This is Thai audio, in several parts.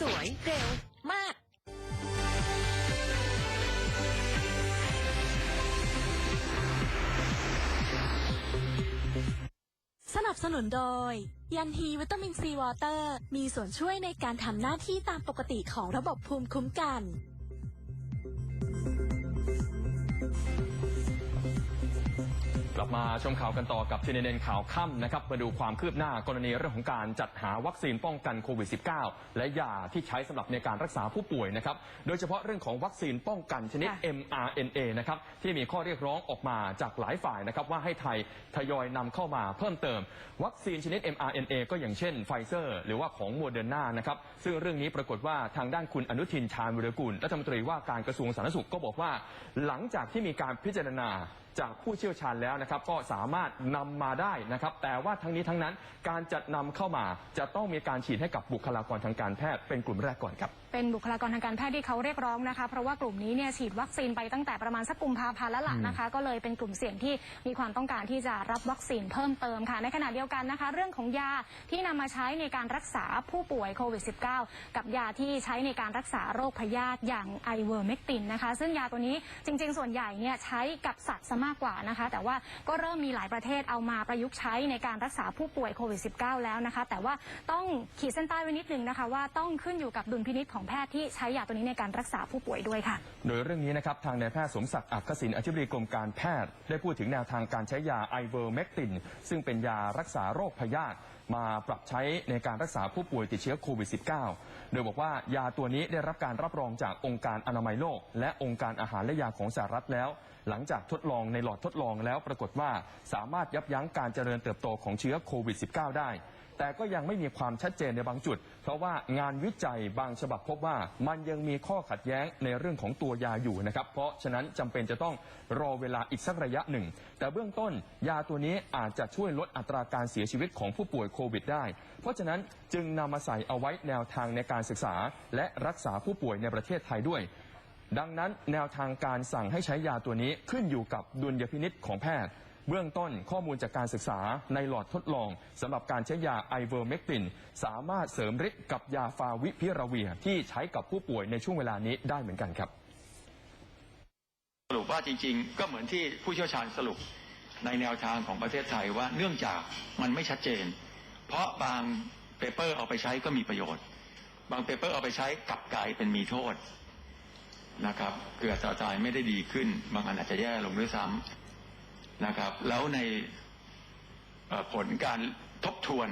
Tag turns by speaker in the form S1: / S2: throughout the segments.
S1: สวยเร็วมาก
S2: สนับสนุนโดย ยันฮีวิตามินซีวอเตอร์ มีส่วนช่วยในการทำหน้าที่ตามปกติของระบบภูมิคุ้มกัน
S3: ลับมาชมข่าวกันต่อกับทีเนนข่าวค่ำนะครับมาดูความคืบหน้ากรณีเรื่องของการจัดหาวัคซีนป้องกันโควิด -19 และยาที่ใช้สำหรับในการรักษาผู้ป่วยนะครับโดยเฉพาะเรื่องของวัคซีนป้องกันชนิด
S2: ค่ะ
S3: mRNA นะครับที่มีข้อเรียกร้องออกมาจากหลายฝ่ายนะครับว่าให้ไทยทยอยนำเข้ามาเพิ่มเติม วัคซีนชนิด mRNA ก็อย่างเช่นไฟเซอร์ หรือว่าของโมเดอร์นานะครับซึ่งเรื่องนี้ปรากฏว่าทางด้านคุณอนุทินชาญวิรกุลรัฐมนตรีว่าการกระทรวงสาธารณสุขก็บอกว่า หลังจากที่มีการพิจารณาจากผู้เชี่ยวชาญแล้วนะครับก็สามารถนำมาได้นะครับ แต่ว่าทั้งนี้ทั้งนั้นการจัดนำเข้ามาจะต้องมีการฉีดให้กับบุคลากรทางการแพทย์เป็นกลุ่มแรกก่อนครับ
S4: เป็นบุคลากรทางการแพทย์ที่เขาเรียกร้องนะคะ เพราะว่ากลุ่มนี้เนี่ยฉีดวัคซีนไปตั้งแต่ประมาณสักกุมภาพันธ์แล้วล่ะนะคะ ก็เลยเป็นกลุ่มเสี่ยงที่มีความต้องการที่จะรับวัคซีนเพิ่มเติมค่ะ ในขณะเดียวกันนะคะ เรื่องของยาที่นำมาใช้ในการรักษาผู้ป่วยโควิด -19 กับยาที่ใช้ในการรักษาโรคพยาธิอย่างไอเวอร์เมกตินนะคะ ซึ่งยาตัวนี้จริง ๆ ส่วนใหญ่เนี่ยใช้กับสัตว์ซะมากกว่านะคะ แต่ว่าก็เริ่มมีหลายประเทศเอามาประยุกต์ใช้ในการรักษาผู้ป่วยโควิด -19 แล้วนะคะ แต่ว่าต้องขีดเส้นใต้ไว้นิดนึงนะคะว่าต้องขึ้นอยู่กับดุลพินิจของแพทย์ที่ใช้ยาตัวนี้ในการรักษาผู้ป่วยด้วยค่ะ
S3: โดยเรื่องนี้นะครับทางนายแพทย์สมศักดิ์อักษินอธิบดีกรมการแพทย์ ได้พูดถึงแนวทางการใช้ยาไอเวอร์เมกติน ซึ่งเป็นยารักษาโรคพยาธิมาปรับใช้ในการรักษาผู้ป่วยติดเชื้อโควิด -19 โดยบอกว่ายาตัวนี้ได้รับการรับรองจากองค์การอนามัยโลก และองค์การอาหารและยาของสหรัฐแล้ว หลังจากทดลองในหลอดทดลองแล้วปรากฏว่าสามารถยับยั้งการเจริญเติบโตของเชื้อโควิด -19 ได้ แต่ก็ยังไม่มีความชัดเจนในบางจุด เพราะว่างานวิจัยบางฉบับพบว่ามันยังมีข้อขัดแย้งในเรื่องของตัวยาอยู่นะครับ เพราะฉะนั้นจำเป็นจะต้องรอเวลาอีกสักระยะหนึ่ง แต่เบื้องต้นยาตัวนี้อาจจะช่วยลดอัตราการเสียชีวิตของผู้ป่วยโควิดได้ เพราะฉะนั้นจึงนำมาใส่เอาไว้แนวทางในการศึกษา และรักษาผู้ป่วยในประเทศไทยด้วยดังนั้นแนวทางการสั่งให้ใช้ยาตัวนี้ขึ้นอยู่กับดุลยพินิษของแพทย์ เบื้องต้นข้อมูลจากการศึกษาในหลอดทดลองสำหรับการใช้ยาไอเวอร์เมกติน สามารถเสริมฤทธิ์กับยาฟาวิพิราเวียที่ใช้กับผู้ป่วยในช่วงเวลานี้ได้เหมือนกันครับ
S5: สรุปว่าจริงๆ ก็เหมือนที่ผู้เชี่ยวชาญสรุปในแนวทางของประเทศไทยว่าเนื่องจากมันไม่ชัดเจน เพราะบางเปเปอร์เอาไปใช้ก็มีประโยชน์ บางเปเปอร์เอาไปใช้กลับกลายเป็นมีโทษนะครับเกิดต่อตายไม่ได้ดีขึ้น บางอันอาจจะแย่ลงด้วยซ้ำ นะครับ แล้วในผลการทบทวน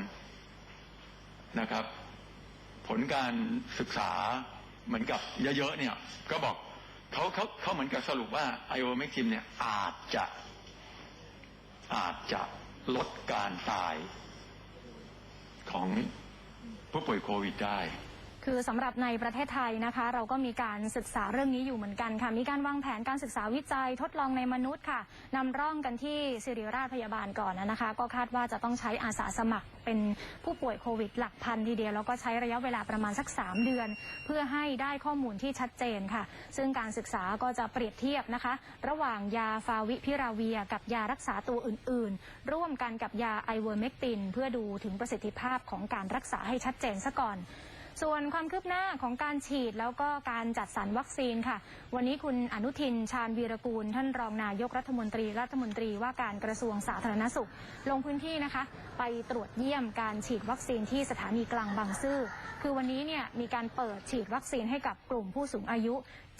S5: นะครับ ผลการศึกษาเหมือนกับเยอะๆเนี่ย ก็บอกเขาเขาเขาเหมือนกับสรุปว่าไอโอเมกทิมเนี่ยอาจจะอาจจะลดการตายของผู้ป่วยโควิดได้
S4: คือสำหรับในประเทศไทยนะคะ เราก็มีการศึกษาเรื่องนี้อยู่เหมือนกันค่ะ มีการวางแผนการศึกษาวิจัยทดลองในมนุษย์ค่ะนำร่องกันที่ศิริราชพยาบาลก่อนนะคะ ก็คาดว่าจะต้องใช้อาสาสมัครเป็นผู้ป่วยโควิดหลักพันทีเดียว แล้วก็ใช้ระยะเวลาประมาณสัก 3 เดือน เพื่อให้ได้ข้อมูลที่ชัดเจนค่ะ ซึ่งการศึกษาก็จะเปรียบเทียบนะคะ ระหว่างยาฟาวิพิราเวีย กับยารักษาตัวอื่น ๆ ร่วมกันกับยาไอเวอร์เมกติน เพื่อดูถึงประสิทธิภาพของการรักษาให้ชัดเจนซะก่อน ส่วนความคืบหน้าของการฉีดแล้วก็การจัดสรรวัคซีนค่ะ วันนี้คุณอนุทินชาญวีรกูล ท่านรองนายกรัฐมนตรีรัฐมนตรีว่าการกระทรวงสาธารณสุข ลงพื้นที่นะคะ ไปตรวจเยี่ยมการฉีดวัคซีนที่สถานีกลางบางซื่อ คือวันนี้เนี่ยมีการเปิดฉีดวัคซีนให้กับกลุ่มผู้สูงอายุ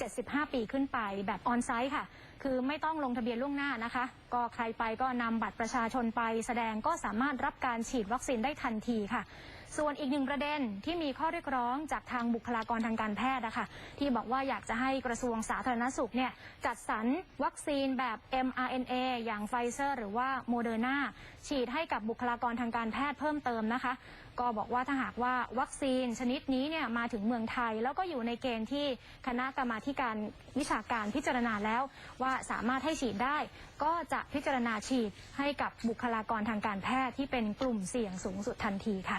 S4: 75 ปีขึ้นไปแบบออนไซต์ค่ะ คือไม่ต้องลงทะเบียนล่วงหน้านะคะ ก็ใครไปก็นำบัตรประชาชนไป แสดงก็สามารถรับการฉีดวัคซีนได้ทันทีค่ะ ส่วนอีกหนึ่งประเด็นที่มีข้อเรียกร้องจากทางบุคลากรทางการแพทย์นะคะที่บอกว่าอยากจะให้กระทรวงสาธารณสุขเนี่ยจัดสรรวัคซีนแบบ mRNA อย่างไฟเซอร์ หรือว่าโมเดอร์นาฉีดให้กับบุคลากรทางการแพทย์เพิ่มเติมนะคะ ก็บอกว่าถ้าหากว่าวัคซีนชนิดนี้เนี่ยมาถึงเมืองไทย แล้วก็อยู่ในเกณฑ์ที่คณะกรรมาการวิชาการพิจารณาแล้ว ว่าสามารถให้ฉีดได้ ก็จะพิจารณาฉีดให้กับบุคลากรทางการแพทย์ที่เป็นกลุ่มเสี่ยงสูงสุดทันทีค่ะ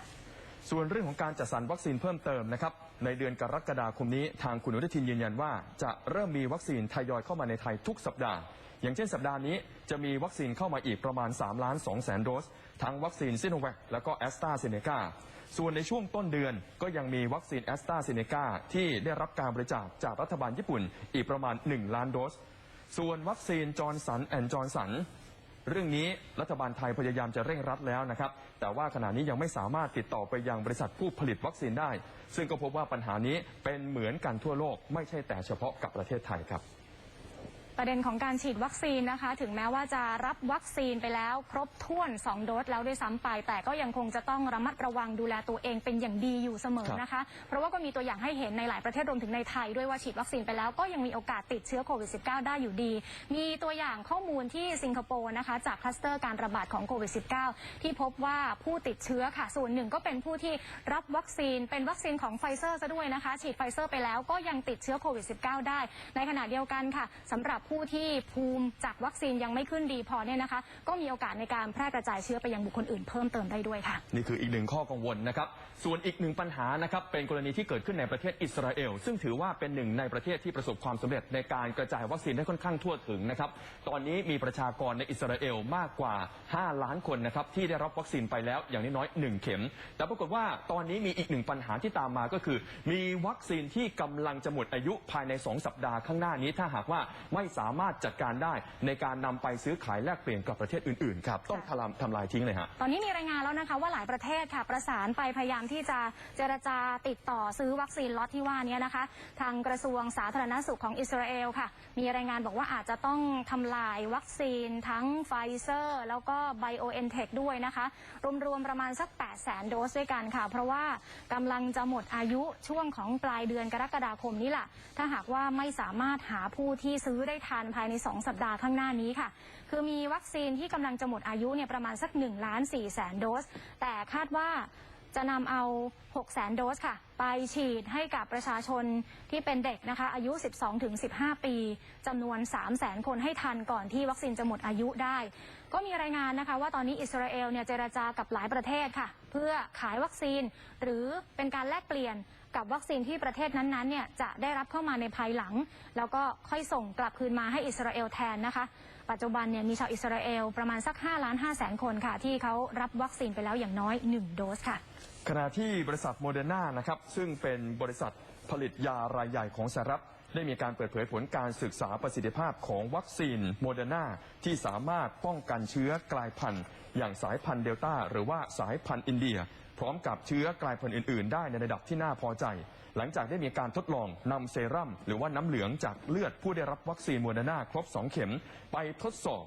S3: ส่วนเรื่องของการจัดสรรวัคซีนเพิ่มเติมนะครับในเดือนกรกฎาคมนี้ทางคุณอนุทินยืนยันว่า จะเริ่มมีวัคซีนทยอยเข้ามาในไทยทุกสัปดาห์ อย่างเช่นสัปดาห์นี้จะมีวัคซีนเข้ามาอีกประมาณ3ล้าน2แสนโดส ทั้งวัคซีนซิโนแวคและก็แอสตราเซเนกาส่วนในช่วงต้นเดือนก็ยังมีวัคซีนแอสตราเซเนกาที่ได้รับการบริจาคจากรัฐบาลญี่ปุ่นอีกประมาณ 1 ล้านโดส ส่วนวัคซีนจอร์นสันแอนด์จอร์นสัน เรื่องนี้รัฐบาลไทยพยายามจะเร่งรัดแล้วนะครับ แต่ว่าขณะนี้ยังไม่สามารถติดต่อไปยังบริษัทผู้ผลิตวัคซีนได้ ซึ่งก็พบว่าปัญหานี้เป็นเหมือนกันทั่วโลก ไม่ใช่แต่เฉพาะกับประเทศไทยครับ
S4: ประเด็นของการฉีดวัคซีนนะคะ ถึงแม้ว่าจะรับวัคซีนไปแล้วครบถ้วน 2 โดสแล้วด้วยซ้ำไป แต่ก็ยังคงจะต้องระมัดระวังดูแลตัวเองเป็นอย่างดีอยู่เสมอนะคะ เพราะว่าก็มีตัวอย่างให้เห็นในหลายประเทศรวมถึงในไทยด้วยว่าฉีดวัคซีนไปแล้วก็ยังมีโอกาสติดเชื้อโควิด -19 ได้อยู่ดี มีตัวอย่างข้อมูลที่สิงคโปร์นะคะจากคลัสเตอร์การระบาดของโควิด -19 ที่พบว่าผู้ติดเชื้อค่ะ ส่วนหนึ่งก็เป็นผู้ที่รับวัคซีนเป็นวัคซีนของไฟเซอร์ซะด้วยนะคะ ฉีดไฟเซอร์ไปแล้วก็ยังติดเชื้อโควิด -19 ได้ ในขณะเดียวกันค่ะสำหรับผู้ที่ภูมิจากวัคซีนยังไม่ขึ้นดีพอเนี่ยนะคะ ก็มีโอกาสในการแพร่กระจายเชื้อไปยังบุคคลอื่นเพิ่มเติมได้ด้วยค่ะ
S3: นี่คืออีกหนึ่งข้อกังวลนะครับ ส่วนอีกหนึ่งปัญหานะครับเป็นกรณีที่เกิดขึ้นในประเทศอิสราเอล ซึ่งถือว่าเป็นหนึ่งในประเทศที่ประสบความสำเร็จในการกระจายวัคซีนได้ค่อนข้างทั่วถึงนะครับ ตอนนี้มีประชากรในอิสราเอลมากกว่า 5 ล้านคนนะครับที่ได้รับวัคซีนไปแล้วอย่างน้อยๆ1เข็ม แต่ปรากฏว่าตอนนี้มีอีกหนึ่งปัญหาที่ตามมาก็คือ มีวัคซีนที่กำลังจะหมดอายุภายใน 2 สัปดาห์ข้างหน้านี้ถ้าหากว่าไม่สามารถจัดการได้ในการนำไปซื้อขายแลกเปลี่ยนกับประเทศอื่นๆครับต้องทำลายทำลายทิ้งเลยฮะ
S4: ตอนนี้มีรายงานแล้วนะคะว่าหลายประเทศค่ะประสานไปพยายามที่จะเจรจาติดต่อซื้อวัคซีนล็อตที่ว่านี้นะคะ ทางกระทรวงสาธารณสุขของอิสราเอลค่ะ มีรายงานบอกว่าอาจจะต้องทำลายวัคซีนทั้งไฟเซอร์ แล้วก็ไบโอเอ็นเทคด้วยนะคะ รวมๆประมาณสัก 8 0 0 0 0 0โดสด้วยกันค่ะ เพราะว่ากำลังจะหมดอายุช่วงของปลายเดือนกรกฎาคมนี้แหละถ้าหากว่าไม่สามารถหาผู้ที่ซื้อได้ทันภายใน 2 สัปดาห์ข้างหน้านี้ค่ะ คือมีวัคซีนที่กำลังจะหมดอายุเนี่ยประมาณสัก1ล้าน4แสนโดส แต่คาดว่า จะนำเอา6แสนโดสค่ะ ไปฉีดให้กับประชาชนที่เป็นเด็กนะคะ อายุ 12-15 ปีจำนวน3แสนคนให้ทันก่อนที่วัคซีนจะหมดอายุได้ ก็มีรายงานนะคะว่าตอนนี้อิสราเอลเนี่ยเจรจากับหลายประเทศค่ะ เพื่อขายวัคซีน หรือเป็นการแลกเปลี่ยนกับวัคซีนที่ประเทศนั้นๆเนี่ยจะได้รับเข้ามาในภายหลัง แล้วก็ค่อยส่งกลับคืนมาให้อิสราเอลแทนนะคะ ปัจจุบันเนี่ยมีชาวอิสราเอลประมาณสัก5ล้าน5แสนคนค่ะ ที่เขารับวัคซีนไปแล้วอย่างน้อย 1 โดสค่ะ
S3: ขณะที่บริษัทโมเดอร์นานะครับ ซึ่งเป็นบริษัทผลิตยารายใหญ่ของสหรัฐได้มีการเปิดเผยผลการศึกษาประสิทธิภาพของวัคซีนโมเดอร์นาที่สามารถป้องกันเชื้อกลายพันธุ์ อย่างสายพันธุ์เดลต้าหรือว่าสายพันธุ์อินเดีย พร้อมกับเชื้อกลายพันธุ์อื่น ๆ ได้ในระดับที่น่าพอใจ หลังจากได้มีการทดลองนำเซรั่มหรือว่าน้ำเหลืองจากเลือดผู้ได้รับวัคซีนโมเดอร์นาครบ 2 เข็มไปทดสอบ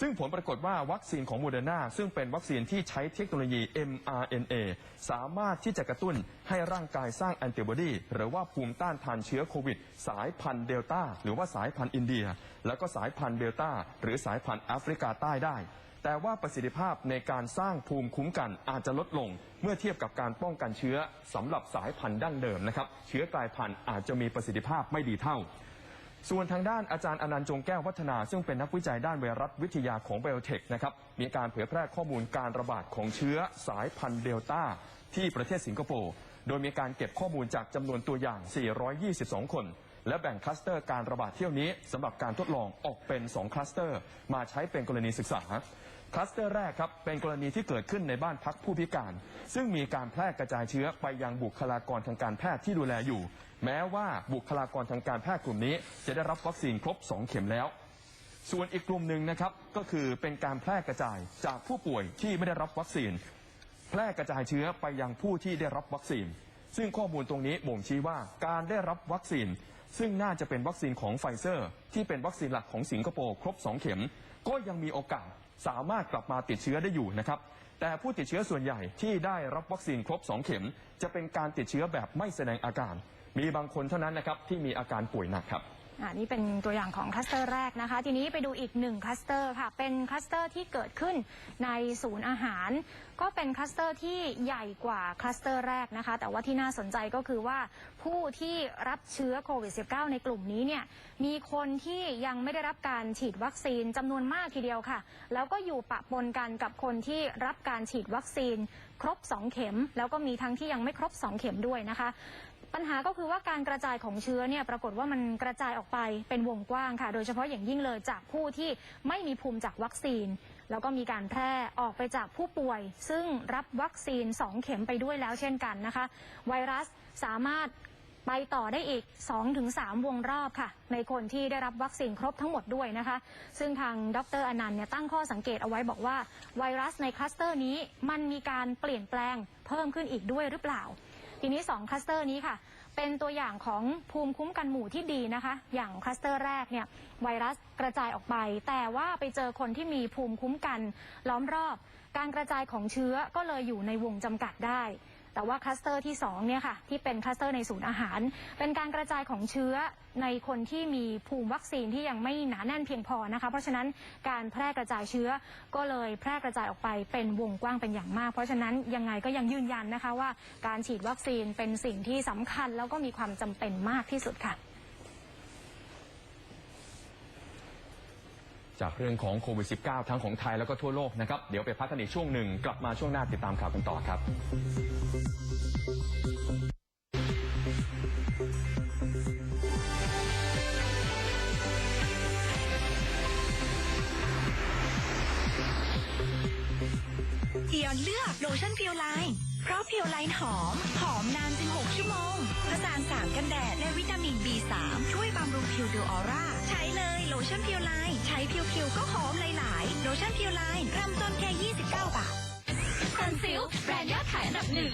S3: ซึ่งผลปรากฏว่าวัคซีนของโมเดอร์นาซึ่งเป็นวัคซีนที่ใช้เทคโนโลยี mRNA สามารถที่จะกระตุ้นให้ร่างกายสร้างแอนติบอดีหรือว่าภูมิต้านทานเชื้อโควิด สายพันธุ์เดลต้าหรือว่าสายพันธุ์อินเดีย แล้วก็สายพันธุ์เดลต้าหรือสายพันธุ์แอฟริกาใต้ได้ แต่ว่าประสิทธิภาพในการสร้างภูมิคุ้มกันอาจจะลดลง เมื่อเทียบกับการป้องกันเชื้อสำหรับสายพันธุ์ดั้งเดิมนะครับ เชื้อกลายพันธุ์อาจจะมีประสิทธิภาพไม่ดีเท่า ส่วนทางด้านอาจารย์อนันต์จงแก้ววัฒนา ซึ่งเป็นนักวิจัยด้านไวรัสวิทยาของไบโอเทคนะครับมีการเผยแพร่ข้อมูลการระบาดของเชื้อสายพันธุ์เดลต้าที่ประเทศสิงคโปร์โดยมีการเก็บข้อมูลจากจำนวนตัวอย่าง 422 คน และแบ่งคลัสเตอร์การระบาดเที่ยวนี้สำหรับการทดลองออกเป็น 2 คลัสเตอร์ มาใช้เป็นกรณีศึกษาคลัสเตอร์แรกครับเป็นกรณีที่เกิดขึ้นในบ้านพักผู้พิการ ซึ่งมีการแพร่กระจายเชื้อไปยังบุคลากรทางการแพทย์ที่ดูแลอยู่ แม้ว่าบุคลากรทางการแพทย์กลุ่มนี้ จะได้รับวัคซีนครบ 2 เข็มแล้ว ส่วนอีกกลุ่มหนึ่งนะครับก็คือเป็นการแพร่กระจายจากผู้ป่วยที่ไม่ได้รับวัคซีน แพร่กระจายเชื้อไปยังผู้ที่ได้รับวัคซีน ซึ่งข้อมูลตรงนี้บ่งชี้ว่าการได้รับวัคซีน ซึ่งน่าจะเป็นวัคซีนของไฟเซอร์ ที่เป็นวัคซีนหลักของสิงคโปร์ครบ 2 เข็ม ก็ยังมีโอกาสสามารถกลับมาติดเชื้อได้อยู่นะครับ แต่ผู้ติดเชื้อส่วนใหญ่ที่ได้รับวัคซีนครบ 2 เข็ม จะเป็นการติดเชื้อแบบไม่แสดงอาการ มีบางคนเท่านั้นนะครับที่มีอาการป่วยหนักครับ
S4: อ่านี่เป็นตัวอย่างของคลัสเตอร์แรกนะคะ ทีนี้ไปดูอีกหนึ่งคลัสเตอร์ค่ะ เป็นคลัสเตอร์ที่เกิดขึ้นในศูนย์อาหาร ก็เป็นคลัสเตอร์ที่ใหญ่กว่าคลัสเตอร์แรกนะคะ แต่ว่าที่น่าสนใจก็คือว่าผู้ที่รับเชื้อโควิด -19 ในกลุ่มนี้เนี่ยมีคนที่ยังไม่ได้รับการฉีดวัคซีนจำนวนมากทีเดียวค่ะ แล้วก็อยู่ปะปนกันกับคนที่รับการฉีดวัคซีน ครบ 2 เข็ม แล้วก็มีทั้งที่ยังไม่ครบ 2 เข็มด้วยนะคะ ปัญหาก็คือว่าการกระจายของเชื้อเนี่ยปรากฏว่ามันกระจายออกไปเป็นวงกว้างค่ะ โดยเฉพาะอย่างยิ่งเลยจากผู้ที่ไม่มีภูมิจากวัคซีน แล้วก็มีการแพร่ออกไปจากผู้ป่วย ซึ่งรับวัคซีน 2 เข็มไปด้วยแล้วเช่นกันนะคะ ไวรัสสามารถไปต่อได้อีก 2-3 วงรอบค่ะ ในคนที่ได้รับวัคซีนครบทั้งหมดด้วยนะคะ ซึ่งทางดรอนันต์เนี่ยตั้งข้อสังเกตเอาไว้บอกว่า ไวรัสในคลัสเตอร์นี้มันมีการเปลี่ยนแปลงเพิ่มขึ้นอีกด้วยหรือเปล่า ทีนี้2คลัสเตอร์นี้ค่ะ เป็นตัวอย่างของภูมิคุ้มกันหมู่ที่ดีนะคะ อย่างคลัสเตอร์แรกเนี่ยไวรัสกระจายออกไป แต่ว่าไปเจอคนที่มีภูมิคุ้มกันล้อมรอบ การกระจายของเชื้อก็เลยอยู่ในวงจำกัดได้แต่ว่าคลัสเตอร์ที่2เนี่ยค่ะที่เป็นคลัสเตอร์ในศูนย์อาหาร เป็นการกระจายของเชื้อ ในคนที่มีภูมิวัคซีนที่ยังไม่หนาแน่นเพียงพอนะคะ เพราะฉะนั้นการแพร่กระจายเชื้อก็เลยแพร่กระจายออกไปเป็นวงกว้างเป็นอย่างมาก เพราะฉะนั้นยังไงก็ยังยืนยันนะคะว่าการฉีดวัคซีนเป็นสิ่งที่สำคัญ แล้วก็มีความจำเป็นมากที่สุดค่ะ
S3: จากเรื่องของโควิด -19 ทั้งของไทยแล้วก็ทั่วโลกนะครับ เดี๋ยวไปพักกันอีกช่วงหนึ่ง กลับมาช่วงหน้าติดตามข่าวกันต่อครับ
S1: เอียนเลือกโลชั่นเพียวไลน์เพราะเพียวไลน์หอม หอมนาน ถึง 6 ชั่วโมงผสานสารกันแดดและวิตามิน B3 ช่วยบำรุงผิวดูออร่า ใช้เลยโลชั่นเพียวไลน์ใช้เพียวๆก็หอมหลายๆโลชั่นเพียวไลน์เริ่มต้นแค่ 29 บาท
S2: ซันซิลแบรนด์ยอดขายอันดับหนึ่ง